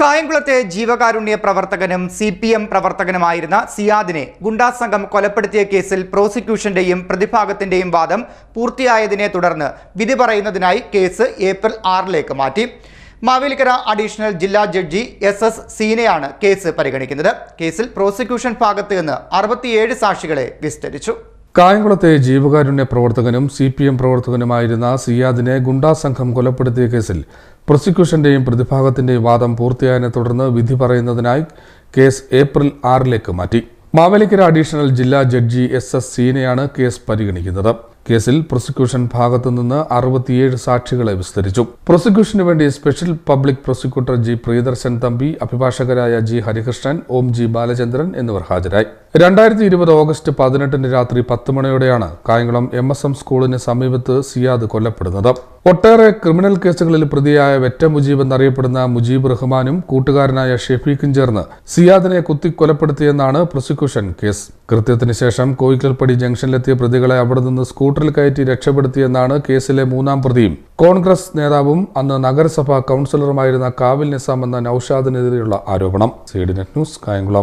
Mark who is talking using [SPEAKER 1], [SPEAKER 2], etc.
[SPEAKER 1] കായംകുളത്തെ ജീവകാരുണ്യ പ്രവർത്തകനും C P M പ്രവർത്തകനുമായിരുന്ന സിയാദിനെ ഗുണ്ടാ സംഘം കൊലപ്പെടുത്തിയ കേസിൽ പ്രോസിക്യൂഷന്റെയും പ്രതിഭാഗത്തിന്റെയും വാദം പൂർത്തിയായതിനെ തുടർന്ന് വിധി പറയുന്നതിനായി കേസ് ഏപ്രിൽ ആറിലേക്ക് മാറ്റി. മാവേലിക്കര അഡീഷണൽ ജില്ലാ ജഡ്ജി എസ് എസ് സീനയാണ് കേസ് പരിഗണിക്കുന്നത്. കേസിൽ പ്രോസിക്യൂഷൻ ഭാഗത്ത് നിന്ന് അറുപത്തിയേഴ് സാക്ഷികളെ വിസ്തരിച്ചു.
[SPEAKER 2] കായംകുളത്തെ ജീവകാരുണ്യ പ്രവർത്തകനും സി പി എം പ്രവർത്തകനുമായിരുന്ന സിയാദിനെ ഗുണ്ടാ സംഘം കൊലപ്പെടുത്തിയ കേസിൽ പ്രോസിക്യൂഷന്റെയും പ്രതിഭാഗത്തിന്റെയും വാദം പൂർത്തിയായതിനെ തുടർന്ന് വിധി പറയുന്നതിനായി കേസ് ഏപ്രിൽ ആറിലേക്ക് മാറ്റി. മാവേലിക്കര അഡീഷണൽ ജില്ലാ ജഡ്ജി എസ് എസ് സീനയാണ് കേസ് പരിഗണിക്കുന്നത്. കേസിൽ പ്രോസിക്യൂഷൻ ഭാഗത്തു നിന്ന് അറുപത്തിയേഴ് സാക്ഷികളെ വിസ്തരിച്ചു. പ്രോസിക്യൂഷന് വേണ്ടി special public prosecutor G Priyadarshan Thampi അഭിഭാഷകരായ G Harikrishnan ഓം ജി ബാലചന്ദ്രൻ എന്നിവർ ഹാജരായി. രണ്ടായിരത്തി ഇരുപത് ഓഗസ്റ്റ് പതിനെട്ടിന് രാത്രി പത്ത് മണിയോടെയാണ് കായംകുളം എം എസ് എം സ്കൂളിന് സമീപത്ത് സിയാദ് കൊല്ലപ്പെടുന്നത്. ഒട്ടേറെ ക്രിമിനൽ കേസുകളിൽ പ്രതിയായ വെറ്റ മുജീബ് എന്നറിയപ്പെടുന്ന മുജീബ് റഹ്മാനും കൂട്ടുകാരനായ ഷെഫീഖും ചേർന്ന് സിയാദിനെ കുത്തിക്കൊലപ്പെടുത്തിയെന്നാണ് പ്രോസിക്യൂഷൻ കേസ്. കൃത്യത്തിന് ശേഷം കോയിക്കൽപ്പടി ജംഗ്ഷനിലെത്തിയ പ്രതികളെ അവിടെ നിന്ന് സ്കൂട്ടറിൽ കയറ്റി രക്ഷപ്പെടുത്തിയെന്നാണ് കേസിലെ മൂന്നാം പ്രതിയും. കോൺഗ്രസ് നേതാവും അന്ന് നഗരസഭാ കൗൺസിലറുമായിരുന്ന കാവിൽ നിസാം എന്ന നൌഷാദിനെതിരെയുള്ള ആരോപണം. C D net news Kayamkulam.